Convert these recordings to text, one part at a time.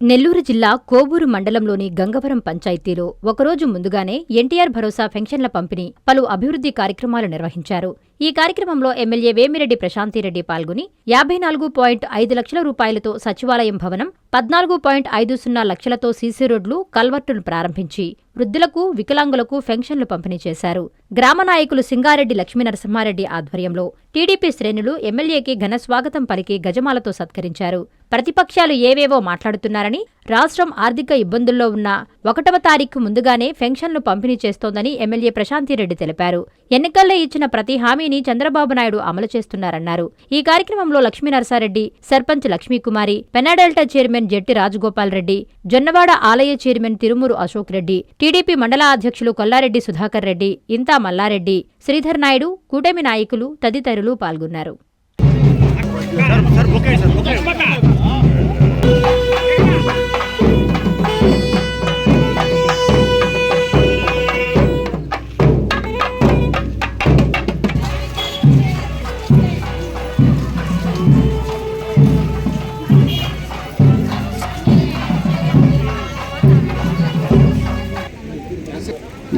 నెల్లూరు జిల్లా కోవూరు మండలంలోని గంగవరం పంచాయతీలో ఒకరోజు ముందుగానే ఎన్టీఆర్ భరోసా పెన్షన్ల పంపిణీ పలు అభివృద్ధి కార్యక్రమాలు నిర్వహించారు. ఈ కార్యక్రమంలో ఎమ్మెల్యే వేమిరెడ్డి ప్రశాంతిరెడ్డి పాల్గొని యాభై నాలుగు పాయింట్ ఐదు లక్షల రూపాయలతో సచివాలయం భవనం పద్నాలుగు పాయింట్ ఐదు సున్నా లక్షలతో సీసీ రోడ్లు కల్వర్టును ప్రారంభించి వృద్ధులకు వికలాంగులకు పెన్షన్లు పంపిణీ చేశారు. గ్రామ నాయకులు సింగారెడ్డి లక్ష్మీనరసింహారెడ్డి ఆధ్వర్యంలో టీడీపీ శ్రేణులు ఎమ్మెల్యేకి ఘన స్వాగతం పలికి గజమాలతో సత్కరించారు. ప్రతిపక్షాలు ఏవేవో మాట్లాడుతున్నారని రాష్ట్రం ఆర్థిక ఇబ్బందుల్లో ఉన్న ఒకటవ తారీఖు ముందుగానే పెన్షన్లు పంపిణీ చేస్తోందని ఎమ్మెల్యే ప్రశాంతిరెడ్డి తెలిపారు. ఎన్నికల్లో ఇచ్చిన ప్రతి హామీని చంద్రబాబు నాయుడు అమలు చేస్తున్నారన్నారు. ఈ కార్యక్రమంలో లక్ష్మీనరసారెడ్డి సర్పంచ్ లక్ష్మీకుమారి పెనాడెల్టా చైర్మన్ జెట్టి రాజగోపాల్ రెడ్డి జొన్నవాడ ఆలయ చైర్మన్ తిరుమూరు అశోక్ రెడ్డి టీడీపీ మండల అధ్యక్షులు కొల్లారెడ్డి సుధాకర్ రెడ్డి ఇంతా మల్లారెడ్డి శ్రీధర్ నాయుడు కూటమి నాయకులు తదితరులు పాల్గొన్నారు.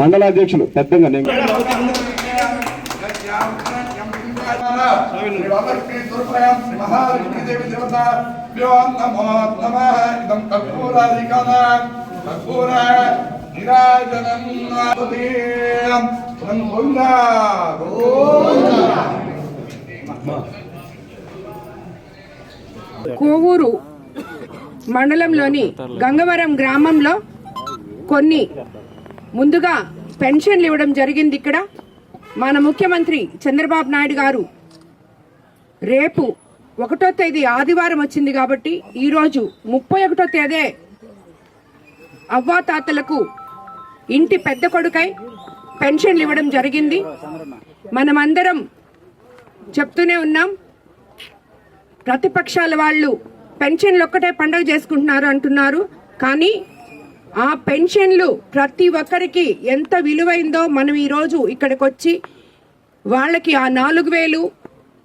మండలాధ్యక్షులు పెద్దగా కోవూరు మండలంలోని గంగవరం గ్రామంలో కొన్ని ముందుగా పెన్షన్లు ఇవ్వడం జరిగింది ఇక్కడ. మన ముఖ్యమంత్రి చంద్రబాబు నాయుడు గారు రేపు ఒకటో తేదీ ఆదివారం వచ్చింది కాబట్టి ఈరోజు ముప్పై ఒకటో తేదే అవ్వాతాతలకు ఇంటి పెద్ద కొడుకై పెన్షన్లు ఇవ్వడం జరిగింది. మనమందరం చెప్తూనే ఉన్నాం ప్రతిపక్షాల వాళ్ళు పెన్షన్లు ఒక్కటే పండుగ చేసుకుంటున్నారు అంటున్నారు. కానీ ఆ పెన్షన్లు ప్రతి ఒక్కరికి ఎంత విలువైందో మనం ఈరోజు ఇక్కడికి వచ్చి వాళ్ళకి ఆ నాలుగు వేలు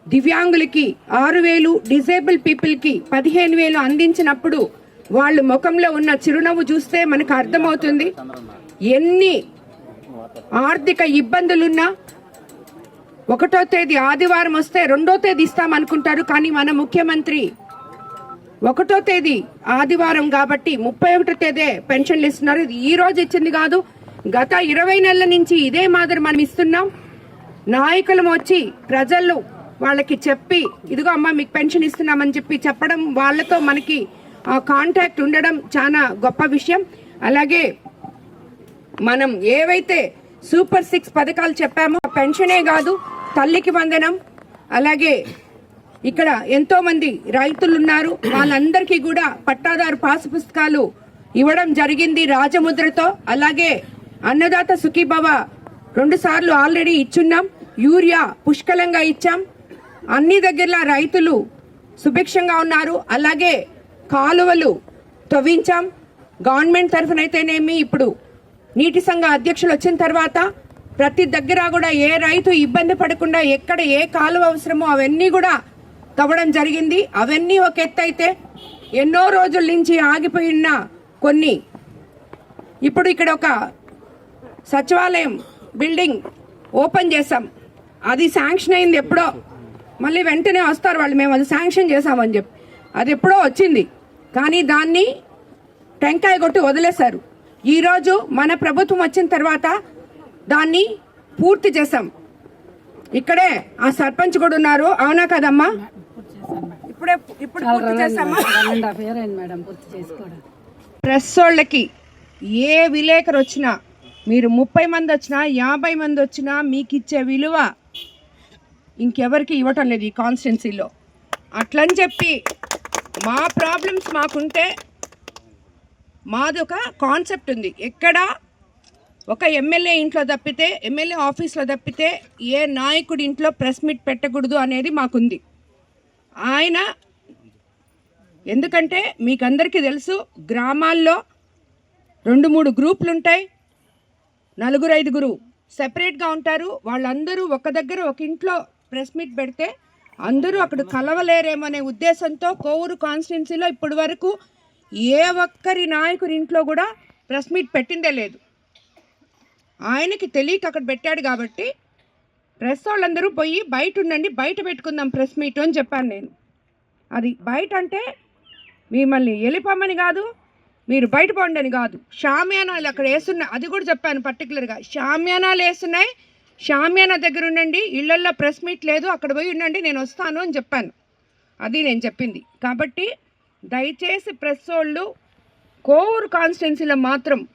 దివ్యాంగులకి ఆరు వేలు డిజేబుల్ పీపుల్కి పదిహేను వేలు అందించినప్పుడు వాళ్ళ ముఖంలో ఉన్న చిరునవ్వు చూస్తే మనకు అర్థమవుతుంది. ఎన్ని ఆర్థిక ఇబ్బందులున్నా ఒకటో తేదీ ఆదివారం వస్తే రెండో తేదీ ఇస్తామనుకుంటారు. కానీ మన ముఖ్యమంత్రి ఒకటో తేదీ ఆదివారం కాబట్టి ముప్పై ఒకటో తేదీ పెన్షన్లు ఇస్తున్నారు ఇది ఈ రోజు ఇచ్చింది కాదు. గత ఇరవై నెలల నుంచి ఇదే మాదిరి మనం ఇస్తున్నాం. నాయకులం వచ్చి ప్రజలు వాళ్ళకి చెప్పి ఇదిగో అమ్మ మీకు పెన్షన్ ఇస్తున్నామని చెప్పి చెప్పడం వాళ్ళతో మనకి ఆ కాంటాక్ట్ ఉండడం చాలా గొప్ప విషయం. అలాగే మనం ఏవైతే సూపర్ సిక్స్ పథకాలు చెప్పామో పెన్షనే కాదు తల్లికి వందనం అలాగే ఇక్కడ ఎంతో మంది రైతులు ఉన్నారు వాళ్ళందరికీ కూడా పట్టాదారు పాసు పుస్తకాలు ఇవ్వడం జరిగింది రాజముద్రతో. అలాగే అన్నదాత సుఖీభవ రెండు సార్లు ఆల్రెడీ ఇచ్చున్నాం. యూరియా పుష్కలంగా ఇచ్చాం. అన్ని దగ్గరలా రైతులు సుభిక్షంగా ఉన్నారు. అలాగే కాలువలు తవ్వించాం. గవర్నమెంట్ తరఫునైతేనేమి ఇప్పుడు నీటి సంఘ అధ్యక్షులు వచ్చిన తర్వాత ప్రతి దగ్గర కూడా ఏ రైతు ఇబ్బంది పడకుండా ఎక్కడ ఏ కాలువ అవసరమో అవన్నీ కూడా తవ్వడం జరిగింది. అవన్నీ ఒక ఎత్తైతే ఎన్నో రోజుల నుంచి ఆగిపోయిన కొన్ని ఇప్పుడు ఇక్కడ ఒక సచివాలయం బిల్డింగ్ ఓపెన్ చేసాం అది శాంక్షన్ అయింది ఎప్పుడో. మళ్ళీ వెంటనే వస్తారు వాళ్ళు మేము అది శాంక్షన్ చేసామని చెప్పి. అది ఎప్పుడో వచ్చింది. కానీ దాన్ని టెంకాయ కొట్టి వదిలేశారు. ఈరోజు మన ప్రభుత్వం వచ్చిన తర్వాత దాన్ని పూర్తి చేసాం ఇక్కడే ఆ సర్పంచ్ కూడా ఉన్నారు. అవునా కదమ్మా? ఇప్పుడే ఇప్పుడు పూర్తి మేడం పూర్తి చేసుకోవడం. ప్రెస్ వాళ్ళకి ఏ విలేకరు వచ్చినా మీరు ముప్పై మంది వచ్చినా యాభై మంది వచ్చినా మీకు ఇచ్చే విలువ ఇంకెవరికి ఇవ్వటం లేదు ఈ కాన్స్టిట్యున్సీలో. అట్లని చెప్పి మా ప్రాబ్లమ్స్ మాకుంటే మాది ఒక కాన్సెప్ట్ ఉంది. ఎక్కడ ఒక ఎమ్మెల్యే ఇంట్లో తప్పితే ఎమ్మెల్యే ఆఫీస్లో తప్పితే ఏ నాయకుడి ఇంట్లో ప్రెస్ మీట్ పెట్టకూడదు అనేది మాకుంది. ఆయన ఎందుకంటే మీకందరికీ తెలుసు గ్రామాల్లో రెండు మూడు గ్రూపులు ఉంటాయి నలుగురు ఐదుగురు సెపరేట్గా ఉంటారు. వాళ్ళందరూ ఒక దగ్గర ఒక ఇంట్లో ప్రెస్ మీట్ పెడితే అందరూ అక్కడ కలవలేరేమనే ఉద్దేశంతో కోవూరు కాన్స్టిట్యున్సీలో ఇప్పటి వరకు ఏ ఒక్కరి నాయకుడి ఇంట్లో కూడా ప్రెస్ మీట్ పెట్టిందే లేదు. ఆయనకి తెలియక అక్కడ పెట్టాడు కాబట్టి ప్రెస్ వాళ్ళందరూ పోయి బయట ఉండండి బయట పెట్టుకుందాం ప్రెస్ మీట్ అని చెప్పాను నేను. అది బయట అంటే మిమ్మల్ని వెళ్ళిపోమని కాదు మీరు బయట పోండి కాదు. షామ్యానాలు అక్కడ వేస్తున్నాయి. అది కూడా చెప్పాను పర్టికులర్గా షామ్యానాలు వేస్తున్నాయి. షామ్యానా దగ్గర ఉండండి. ఇళ్ళల్లో ప్రెస్ మీట్ లేదు. అక్కడ పోయి ఉండండి. నేను వస్తాను అని చెప్పాను. అది నేను చెప్పింది. కాబట్టి దయచేసి ప్రెస్ వాళ్ళు కోవూరు కాన్స్టిట్యున్సీలో మాత్రం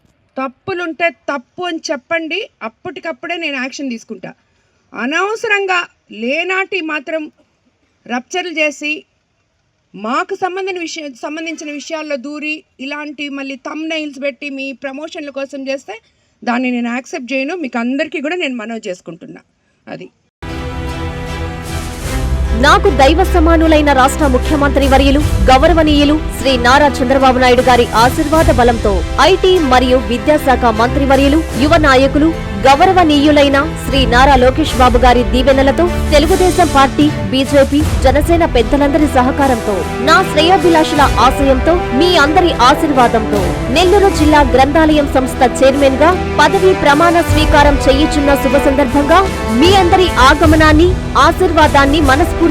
తప్పులుంటే తప్పు అని చెప్పండి. అప్పటికప్పుడే నేను యాక్షన్ తీసుకుంటా. అనవసరంగా లేనాటి మాత్రం రప్చర్లు చేసి మాకు సంబంధించిన విషయ సంబంధించిన విషయాల్లో దూరి ఇలాంటి మళ్ళీ తమ్ నైల్స్ పెట్టి మీ ప్రమోషన్ల కోసం చేస్తే దాన్ని నేను యాక్సెప్ట్ చేయను. మీకు అందరికీ కూడా నేను మనవి చేసుకుంటున్నా. అది. నాకు దైవ సమానులైన రాష్ట్ర ముఖ్యమంత్రి వర్యులు గౌరవనీయులు శ్రీ నారా చంద్రబాబు నాయుడు గారి ఆశీర్వాద బలంతో ఐటీ మరియు విద్యాశాఖ మంత్రి వర్యులు యువ నాయకులు గౌరవనీయులైన శ్రీ నారా లోకేష్ బాబు గారి దీవెనలతో తెలుగుదేశం పార్టీ బీజేపీ జనసేన పెద్దలందరి సహకారంతో నా శ్రేయోభిలాషుల ఆశయంతో మీ అందరి ఆశీర్వాదంతో నెల్లూరు జిల్లా గ్రంథాలయం సంస్థ చైర్మన్గా పదవి ప్రమాణ స్వీకారం చేయుచున్న శుభ సందర్భంగా మీ అందరి ఆగమనాన్ని ఆశీర్వాదాన్ని మనస్ఫూర్తి